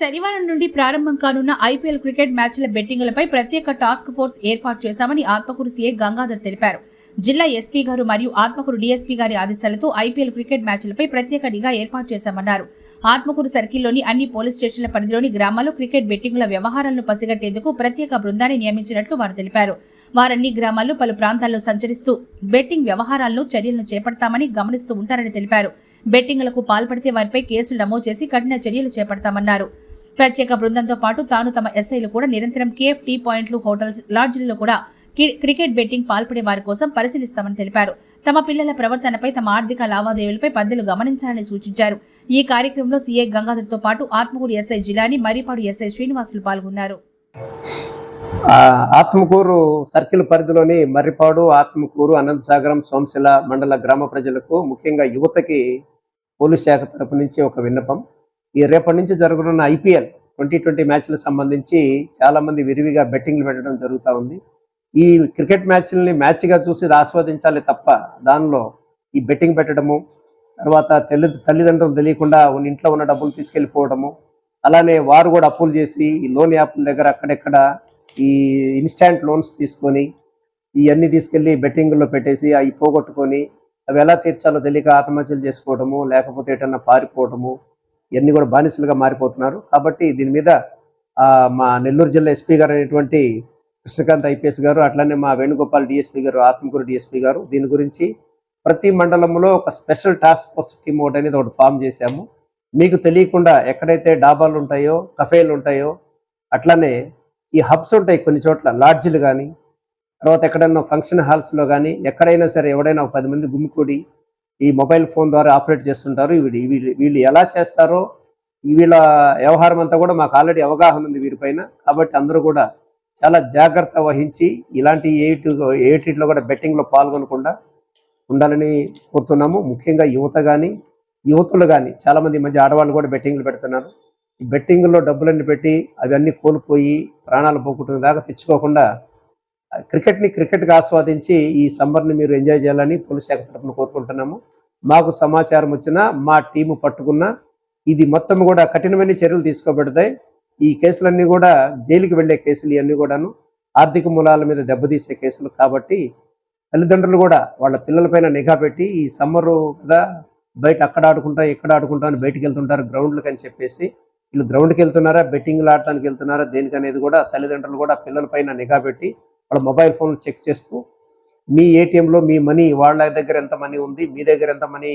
శనివారం నుండి ప్రారంభం కానున్న ఐపీఎల్ క్రికెట్ మ్యాచ్ల బెట్టింగులపై ప్రత్యేక టాస్క్ ఫోర్స్ ఏర్పాటు చేశామని ఆత్మకూరు సీఏ గంగాధర్ తెలిపారు. జిల్లా ఎస్పీ గారు మరియు ఆత్మకూరు డీఎస్పీ గారి ఆదేశాలతో ఐపీఎల్ క్రికెట్ మ్యాచ్లపై ప్రత్యేక నిఘా ఏర్పాటు చేశామన్నారు. ఆత్మకూరు సర్కిల్లోని అన్ని పోలీస్ స్టేషన్ల పరిధిలోని గ్రామాల్లో క్రికెట్ బెట్టింగుల వ్యవహారాలను పసిగట్టేందుకు ప్రత్యేక బృందాన్ని నియమించినట్లు వారు తెలిపారు. వారన్ని గ్రామాల్లో పలు ప్రాంతాల్లో సంచరిస్తూ బెట్టింగ్ వ్యవహారాలను చర్యలను చేపడతామని గమనిస్తూ ఉంటారని తెలిపారు. బెట్టింగులకు పాల్పడితే వారిపై కేసులు నమోదు చేసి కఠిన చర్యలు చేపడతామన్నారు. ప్రత్యేక బృందంతో పాటు తాను తమ ఎస్ఐలు కూడా నిరంతరం కేఫ్ టీ పాయింట్లు హోటల్స్ లాడ్జీలలో కూడా క్రికెట్ బెట్టింగ్ పాల్పడే వారి కోసం పరిశీలిస్తామని తెలిపారు. తమ పిల్లల ప్రవర్తనపై తమ ఆర్థిక లావాదేవీలపై పద్దెలు గమనించాలని సూచించారు. ఈ కార్యక్రమంలో సీఐ గంగాధర్తో పాటు ఆత్మకూరు ఎస్ఐ జిలాని మరిపాడు ఎస్ఐ శ్రీనివాసులు పాల్గొన్నారు. ఆత్మకూరు సర్కిల్ పరిధిలోని మర్రిపాడు ఆత్మకూరు అనంతసాగరం సోమశిల మండల గ్రామ ప్రజలకు ముఖ్యంగా యువతకి పోలీస్ శాఖ తరపు నుంచి ఒక విన్నపం. ఈ రేపటి నుంచి జరగనున్న ఐపీఎల్ ట్వంటీ ట్వంటీ మ్యాచ్లకు సంబంధించి చాలా మంది విరివిగా బెట్టింగ్లు పెట్టడం జరుగుతూ ఉంది. ఈ క్రికెట్ మ్యాచ్లని మ్యాచ్గా చూసి ఆస్వాదించాలి తప్ప దానిలో ఈ బెట్టింగ్ పెట్టడము తర్వాత తల్లి తల్లిదండ్రులు తెలియకుండా ఇంట్లో ఉన్న డబ్బులు తీసుకెళ్ళిపోవడము అలానే వారు కూడా అప్పులు చేసి ఈ లోన్ యాప్ల దగ్గర అక్కడెక్కడ ఈ ఇన్స్టాంట్ లోన్స్ తీసుకొని ఇవన్నీ తీసుకెళ్ళి బెట్టింగ్లో పెట్టేసి అవి పోగొట్టుకొని అవి ఎలా తీర్చాలో తెలియక ఆత్మహత్యలు చేసుకోవడము లేకపోతే ఎటన్నా పారిపోవడము ఇవన్నీ కూడా బానిసలుగా మారిపోతున్నారు. కాబట్టి దీని మీద మా నెల్లూరు జిల్లా ఎస్పీ గారు అనేటువంటి కృష్ణకాంత్ ఐపీఎస్ గారు అట్లానే మా వేణుగోపాల్ డిఎస్పీ గారు ఆత్మకూరు డిఎస్పీ గారు దీని గురించి ప్రతి మండలంలో ఒక స్పెషల్ టాస్క్ ఫోర్స్ టీమ్ ఒకటి అనేది ఒకటి ఫామ్ చేశాము. మీకు తెలియకుండా ఎక్కడైతే డాబాలు ఉంటాయో కఫేలు ఉంటాయో అట్లానే ఈ హబ్స్ ఉంటాయి కొన్ని చోట్ల లాడ్జిలు కానీ తర్వాత ఎక్కడైనా ఫంక్షన్ హాల్స్లో కానీ ఎక్కడైనా సరే ఎవడైనా ఒక పది మంది గుమ్మికూడి ఈ మొబైల్ ఫోన్ ద్వారా ఆపరేట్ చేస్తుంటారు. వీళ్ళు వీళ్ళు వీళ్ళు ఎలా చేస్తారో వీళ్ళ వ్యవహారం అంతా కూడా మాకు ఆల్రెడీ అవగాహన ఉంది వీరిపైన కాబట్టి అందరూ కూడా చాలా జాగ్రత్త వహించి ఇలాంటి ఏటి ఏటిలో కూడా బెట్టింగ్లో పాల్గొనకుండా ఉండాలని కోరుతున్నాము. ముఖ్యంగా యువత కానీ యువతులు కానీ చాలామంది మంచి మధ్య ఆడవాళ్ళు కూడా బెట్టింగ్లు పెడుతున్నారు. ఈ బెట్టింగ్లో డబ్బులన్నీ పెట్టి అవన్నీ కోల్పోయి ప్రాణాలు పోగొట్టుకునే దాకా తెచ్చుకోకుండా క్రికెట్ని క్రికెట్గా ఆస్వాదించి ఈ సమ్మర్ని మీరు ఎంజాయ్ చేయాలని పోలీస్ శాఖ తరఫున కోరుకుంటున్నాము. మాకు సమాచారం వచ్చినా మా టీము పట్టుకున్నా ఇది మొత్తం కూడా కఠినమైన చర్యలు తీసుకోబడతాయి. ఈ కేసులన్నీ కూడా జైలుకి వెళ్ళే కేసులు ఇవన్నీ కూడాను. ఆర్థిక మూలాల మీద దెబ్బతీసే కేసులు కాబట్టి తల్లిదండ్రులు కూడా వాళ్ళ పిల్లలపైన నిఘా పెట్టి ఈ సమ్మరు కదా బయట అక్కడ ఆడుకుంటా ఇక్కడ ఆడుకుంటా అని బయటకు వెళ్తుంటారు గ్రౌండ్లకు అని చెప్పేసి. వీళ్ళు గ్రౌండ్కి వెళ్తున్నారా బెట్టింగ్లు ఆడటానికి వెళ్తున్నారా దేనికనేది కూడా తల్లిదండ్రులు కూడా పిల్లలపైన నిఘా పెట్టి వాళ్ళ మొబైల్ ఫోన్లు చెక్ చేస్తూ మీ ఏటీఎంలో మీ మనీ వాళ్ళ దగ్గర ఎంత మనీ ఉంది మీ దగ్గర ఎంత మనీ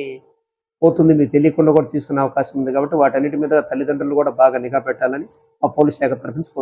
పోతుంది మీకు తెలియకుండా కూడా తీసుకునే అవకాశం ఉంది కాబట్టి వాటన్నిటి మీద తల్లిదండ్రులు కూడా బాగా నిఘా పెట్టాలని మా పోలీస్ శాఖ తరఫు నుంచి